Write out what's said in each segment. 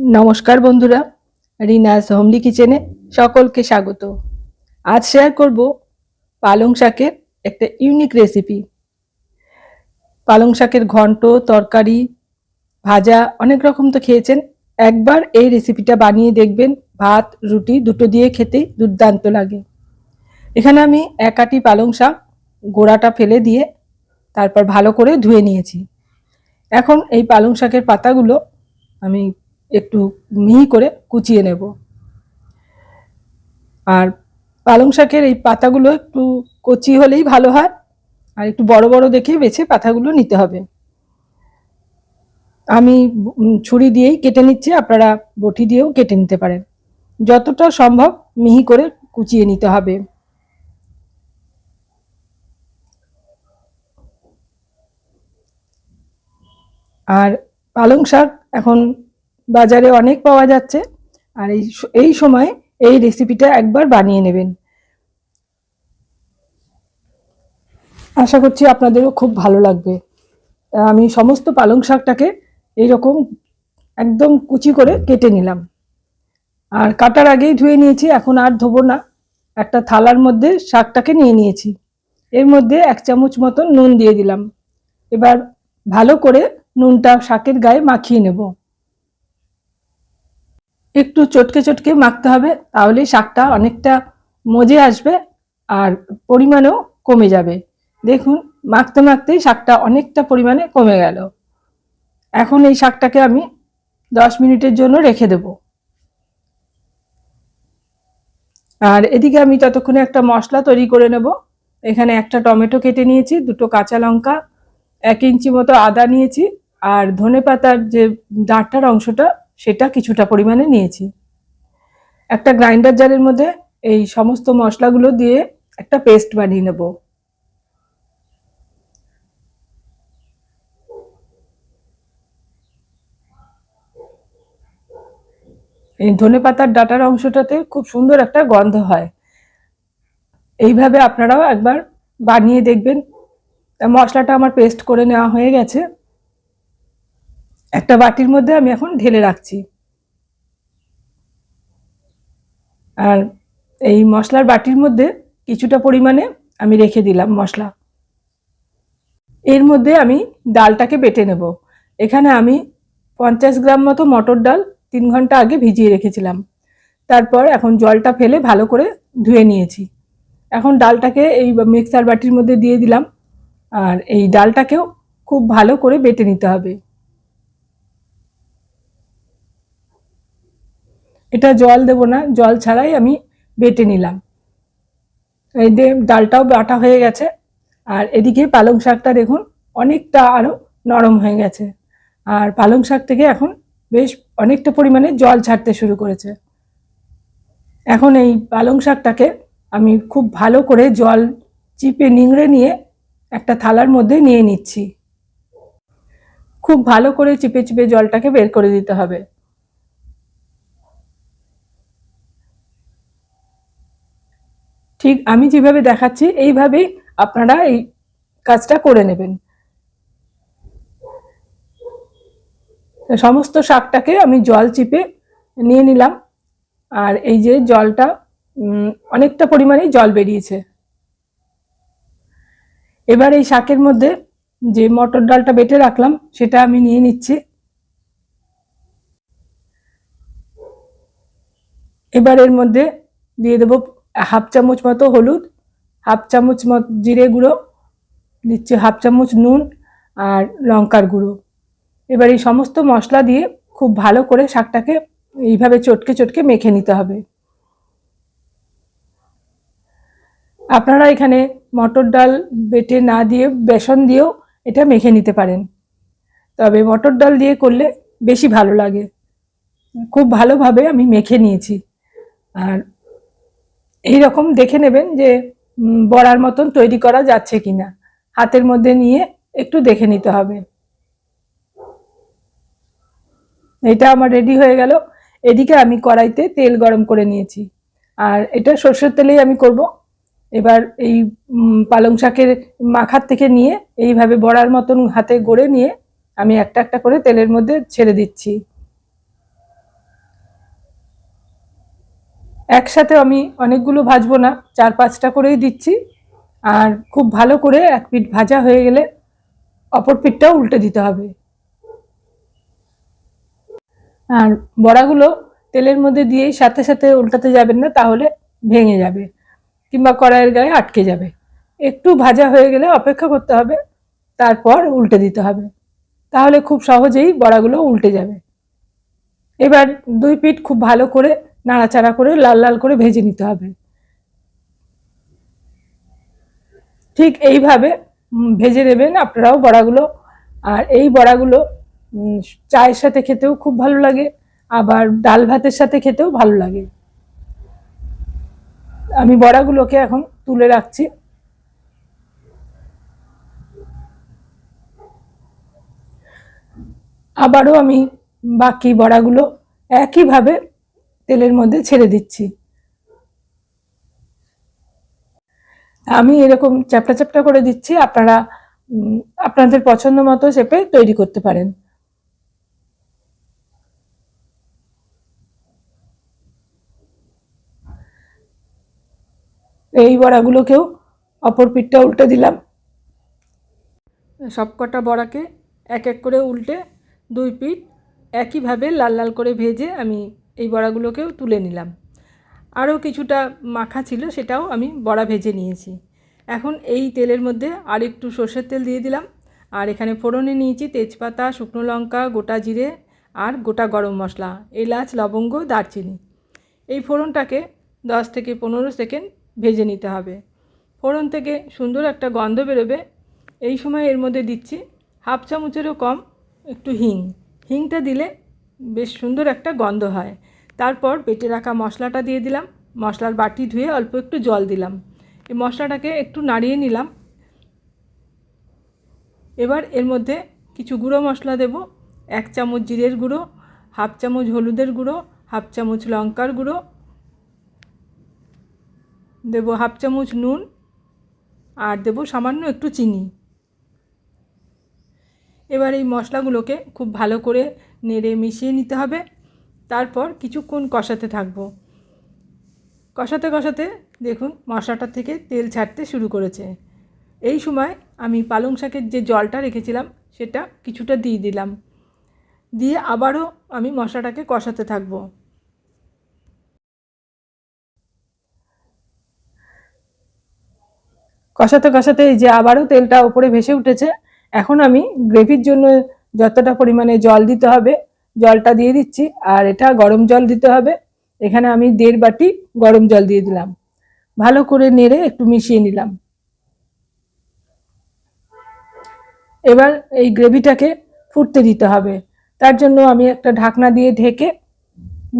নমস্কার বন্ধুরা রিনাস হোমলি কিচেনে সকলকে স্বাগত। আজ শেয়ার করব পালং শাকের একটা ইউনিক রেসিপি পালং শাকের ঘন্ট, তরকারি, ভাজা, অনেক রকম তো খেয়েছেন। একবার এই রেসিপিটা বানিয়ে দেখবেন, ভাত, রুটি দুটো দিয়ে খেতেই দুর্দান্ত লাগে। এখানে আমি এক আটি পালং শাক গোড়াটা ফেলে দিয়ে তারপর ভালো করে ধুয়ে নিয়েছি। এখন এই পালং শাকের পাতাগুলো আমি একটু মিহি করে কুচিয়ে নেব। আর পালং শাকের এই পাতাগুলো একটু কচি হলেই ভালো হয়, আর একটু বড় বড় দেখে বেছে পাতাগুলো নিতে হবে। আমি ছুরি দিয়েই কেটে নিচ্ছি, আপনারা বটি দিয়েও কেটে নিতে পারেন। যতটা সম্ভব মিহি করে কুচিয়ে নিতে হবে। আর পালং শাক এখন বাজারে অনেক পাওয়া যাচ্ছে। আর এই এই সময় এই রেসিপিটা একবার বানিয়ে নেবেন। আশা করছি আপনাদেরও খুব ভালো লাগবে। আমি সমস্ত পালং শাকটাকে এইরকম একদম কুচি করে কেটে নিলাম। আর কাটার আগেই ধুয়ে নিয়েছি, এখন আর ধোবো না। একটা থালার মধ্যে শাকটাকে নিয়ে নিয়েছি। এর মধ্যে এক চামচ মতন নুন দিয়ে দিলাম। এবার ভালো করে নুনটা শাকের গায়ে মাখিয়ে নেব। একটু চটকে চটকে মাখতে হবে তাহলে শাকটা অনেকটা মজে আসবে আর পরিমাণেও কমে যাবে। দেখুন, মাখতে মাখতেই শাকটা অনেকটা পরিমাণে কমে গেল। এখন এই শাকটাকে আমি দশ মিনিটের জন্য রেখে দেব। আর এদিকে আমি ততক্ষণে একটা মশলা তৈরি করে নেব। এখানে একটা টমেটো কেটে নিয়েছি, দুটো কাঁচা লঙ্কা, এক ইঞ্চি মতো আদা নিয়েছি, আর ধনে পাতার যে ডাঁটার অংশটা সেটা কিছুটা পরিমাণে নিয়েছি। একটা গ্রাইন্ডার জারের মধ্যে এই সমস্ত মশলাগুলো দিয়ে একটা পেস্ট বানিয়ে নেব। এই ধনে পাতার ডাটার অংশটাতে খুব সুন্দর একটা গন্ধ হয়। এইভাবে আপনারাও একবার বানিয়ে দেখবেন। মশলাটা আমার পেস্ট করে নেওয়া হয়ে গেছে। একটা বাটির মধ্যে আমি এখন ঢেলে রাখছি। আর এই মশলার বাটির মধ্যে কিছুটা পরিমাণে আমি রেখে দিলাম মশলা। এর মধ্যে আমি ডালটাকে বেটে নেব। এখানে আমি পঞ্চাশ গ্রাম মতো মটর ডাল তিন ঘণ্টা আগে ভিজিয়ে রেখেছিলাম। তারপর এখন জলটা ফেলে ভালো করে ধুয়ে নিয়েছি। এখন ডালটাকে এই মিক্সার বাটির মধ্যে দিয়ে দিলাম। আর এই ডালটাকেও খুব ভালো করে বেটে নিতে হবে। এটা জল দেব না, জল ছাড়াই আমি বেটে নিলাম। এই যে ডালটাও বাটা হয়ে গেছে, আর এদিকে পালং শাকটা দেখুন অনেকটা আরও নরম হয়ে গেছে। আর পালং শাক থেকে এখন বেশ অনেকটা পরিমাণে জল ছাড়তে শুরু করেছে। এখন এই পালং শাকটাকে আমি খুব ভালো করে জল চিপে নিংড়ে নিয়ে একটা থালার মধ্যে নিয়ে নিচ্ছি। খুব ভালো করে চিপে চিপে জলটাকে বের করে দিতে হবে। ঠিক আমি যেভাবে দেখাচ্ছি, এইভাবেই আপনারা এই কাজটা করে নেবেন। সমস্ত শাকটাকে আমি জল চিপে নিয়ে নিলাম, আর এই যে জলটা অনেকটা পরিমাণেই জল বেরিয়েছে। এবার এই শাকের মধ্যে যে মটর ডালটা বেটে রাখলাম, সেটা আমি নিয়ে নিচ্ছি। এবার এর মধ্যে দিয়ে দেবো হাফ চামচ মতো হলুদ, হাফ চামচ মতো জিরে গুঁড়ো, দিচ্ছি হাফ চামচ নুন আর লঙ্কার গুঁড়ো। এবার এই সমস্ত মশলা দিয়ে খুব ভালো করে শাকটাকে এইভাবে চটকে চটকে মেখে নিতে হবে। আপনারা এখানে মটর ডাল বেটে না দিয়ে বেসন দিয়েও এটা মেখে নিতে পারেন। তবে মটর ডাল দিয়ে করলে বেশি ভালো লাগে। খুব ভালোভাবে আমি মেখে নিয়েছি। আর এই রকম দেখে নেবেন যে বড়ার মতন তৈরি করা যাচ্ছে কিনা। হাতের মধ্যে নিয়ে একটু দেখে নিতে হবে। এটা আমার রেডি হয়ে গেল। এদিকে আমি কড়াইতে তেল গরম করে নিয়েছি। আর এটা সর্ষের তেলেই আমি করব। এবার এই পালং শাকের মাখার থেকে নিয়ে এইভাবে বড়ার মতন হাতে গড়ে নিয়ে আমি একটা একটা করে তেলের মধ্যে ছেড়ে দিচ্ছি। একসাথে আমি অনেকগুলো ভাজবো না, চার পাঁচটা করেই দিচ্ছি। আর খুব ভালো করে এক পিঠ ভাজা হয়ে গেলে অপর পিঠটাও উল্টে দিতে হবে। আর বড়াগুলো তেলের মধ্যে দিয়েই সাথে সাথে উল্টাতে যাবেন না, তাহলে ভেঙে যাবে কিংবা কড়াইয়ের গায়ে আটকে যাবে। একটু ভাজা হয়ে গেলে অপেক্ষা করতে হবে, তারপর উল্টে দিতে হবে। তাহলে খুব সহজেই বড়াগুলো উল্টে যাবে। এবার দুই পিঠ খুব ভালো করে নাড়াচাড়া করে লাল লাল করে ভেজে নিতে হবে। ঠিক এইভাবে ভেজে দেবেন আপনারাও বড়াগুলো। আর এই বড়াগুলো চায়ের সাথে খেতেও খুব ভালো লাগে, আবার ডাল ভাতের সাথে খেতেও ভালো লাগে। আমি বড়াগুলোকে এখন তুলে রাখছি। আবারও আমি বাকি বড়াগুলো একইভাবে তেলের মধ্যে ছেড়ে দিচ্ছি। আমি এরকম চ্যাপটা চ্যাপটা করে দিচ্ছি, আপনারা আপনাদের পছন্দ মতো শেপে তৈরি করতে পারেন। এই বড়াগুলোকেও অপর পিঠটা উল্টে দিলাম। সবকটা বড়াকে এক এক করে উল্টে দুই পিঠ একইভাবে লাল লাল করে ভেজে আমি এই বড়াগুলোকেও তুলে নিলাম। আরও কিছুটা মাখা ছিল, সেটাও আমি বড়া ভেজে নিয়েছি। এখন এই তেলের মধ্যে আর একটু সর্ষের তেল দিয়ে দিলাম। আর এখানে ফোড়নে নিয়েছি তেজপাতা, শুকনো লঙ্কা, গোটা জিরে আর গোটা গরম মশলা, এলাচ, লবঙ্গ, দারচিনি। এই ফোড়নটাকে দশ থেকে পনেরো সেকেন্ড ভেজে নিতে হবে। ফোড়ন থেকে সুন্দর একটা গন্ধ বেরোবে। এই সময় এর মধ্যে দিচ্ছি হাফ চামচেরও কম একটু হিং। হিংটা দিলে বেশ সুন্দর একটা গন্ধ হয়। তারপর বেটে রাখা মশলাটা দিয়ে দিলাম। মশলার বাটি ধুয়ে অল্প একটু জল দিলাম। এই মশলাটাকে একটু নাড়িয়ে নিলাম। এবার এর মধ্যে কিছু গুঁড়ো মশলা দেব। এক চামচ জিরের গুঁড়ো, হাফ চামচ হলুদের গুঁড়ো, হাফ চামচ লঙ্কার গুঁড়ো। দেব হাফ চামচ নুন আর দেব সামান্য একটু চিনি। এবার এই মশলাগুলোকে খুব ভালো করে নেড়ে মিশিয়ে নিতে হবে। তারপর কিছুক্ষণ কষাতে থাকব। কষাতে কষাতে দেখুন মশলাটা থেকে তেল ছাড়তে শুরু করেছে। এই সময় আমি পালং শাকের যে জলটা রেখেছিলাম, সেটা কিছুটা দিয়ে দিলাম। দিয়ে আবারও আমি মশলাটাকে কষাতে থাকব। কষাতে কষাতে এই যে আবারও তেলটা উপরে ভেসে উঠেছে, এখন আমি গ্রেভির জন্য যতটা পরিমাণে জল দিতে হবে জলটা দিয়ে দিচ্ছি, আর এটা গরম জল দিতে হবে। এখানে আমি দেড় বাটি গরম জল দিয়ে দিলাম। ভালো করে নেড়ে একটু মিশিয়ে নিলাম। এবার এই গ্রেভিটাকে ফুটতে দিতে হবে। তার জন্য আমি একটা ঢাকনা দিয়ে ঢেকে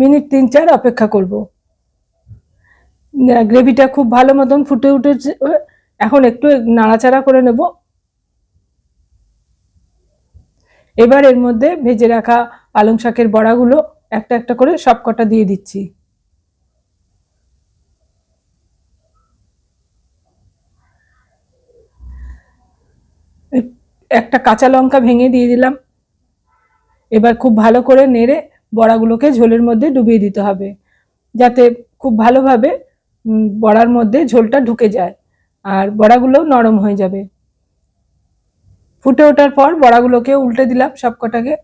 মিনিট তিন চার অপেক্ষা করব। গ্রেভিটা খুব ভালো মতন ফুটে উঠেছে। এখন একটু নাড়াচাড়া করে নেব। এবার এর মধ্যে ভেজে রাখা পালং শাকের বড়াগুলো একটা একটা করে সব কটা দিয়ে দিচ্ছি। একটা কাঁচা লঙ্কা ভেঙে দিয়ে দিলাম। এবার খুব ভালো করে নেড়ে বড়াগুলোকে ঝোলের মধ্যে ডুবিয়ে দিতে হবে, যাতে খুব ভালোভাবে বড়ার মধ্যে ঝোলটা ঢুকে যায় আর বড়াগুলো নরম হয়ে যাবে। ফুটে ওঠার পর বড়াগুলোকে উল্টে দিলাম সব কটাকে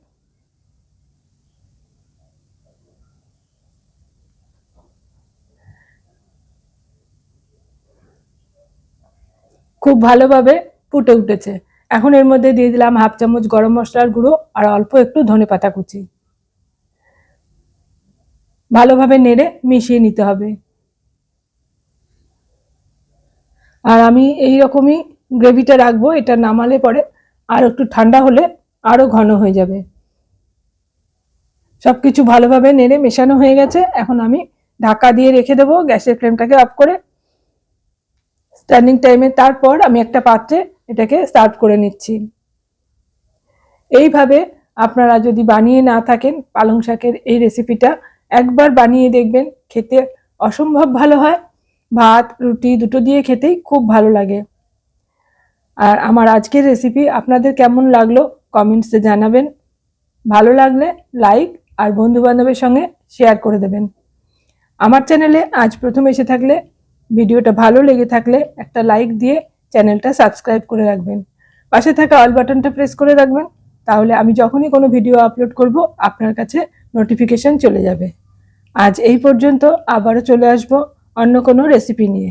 খুব ভালোভাবে ফুটে উঠেছে। এখন এর মধ্যে দিয়ে দিলাম হাফ চামচ গরম মশলার গুঁড়ো আর অল্প একটু ধনে পাতা কুচি। ভালোভাবে নেড়ে মিশিয়ে নিতে হবে। আর আমি এই রকমই গ্রেভিটা রাখব, এটা নামালে পরে আর একটু ঠান্ডা হলে আরও ঘন হয়ে যাবে। সব কিছু ভালোভাবে নেড়ে মেশানো হয়ে গেছে। এখন আমি ঢাকা দিয়ে রেখে দেবো গ্যাসের ফ্লেমটাকে অফ করে। স্ট্যান্ডিং টাইমে তারপর আমি একটা পাত্রে এটাকে সার্ভ করে নিচ্ছি। এইভাবে আপনারা যদি বানিয়ে না থাকেন পালং শাকের এই রেসিপিটা একবার বানিয়ে দেখবেন, খেতে অসম্ভব ভালো হয়। ভাত, রুটি দুটো দিয়ে খেতেই খুব ভালো লাগে। আর আমার আজকের রেসিপি আপনাদের কেমন লাগল কমেন্টসে জানাবেন। ভালো লাগলে লাইক আর বন্ধু বান্ধবের সঙ্গে শেয়ার করে দেবেন। আমার চ্যানেলে আজ প্রথম এসে থাকলে, ভিডিওটা ভালো লেগে থাকলে একটা লাইক দিয়ে চ্যানেলটা সাবস্ক্রাইব করে রাখবেন। পাশে থাকা অল বাটনটা প্রেস করে রাখবেন, তাহলে আমি যখনই কোনো ভিডিও আপলোড করব, আপনার কাছে নোটিফিকেশন চলে যাবে। আজ এই পর্যন্ত আবারও চলে আসব অন্য কোনো রেসিপি নিয়ে।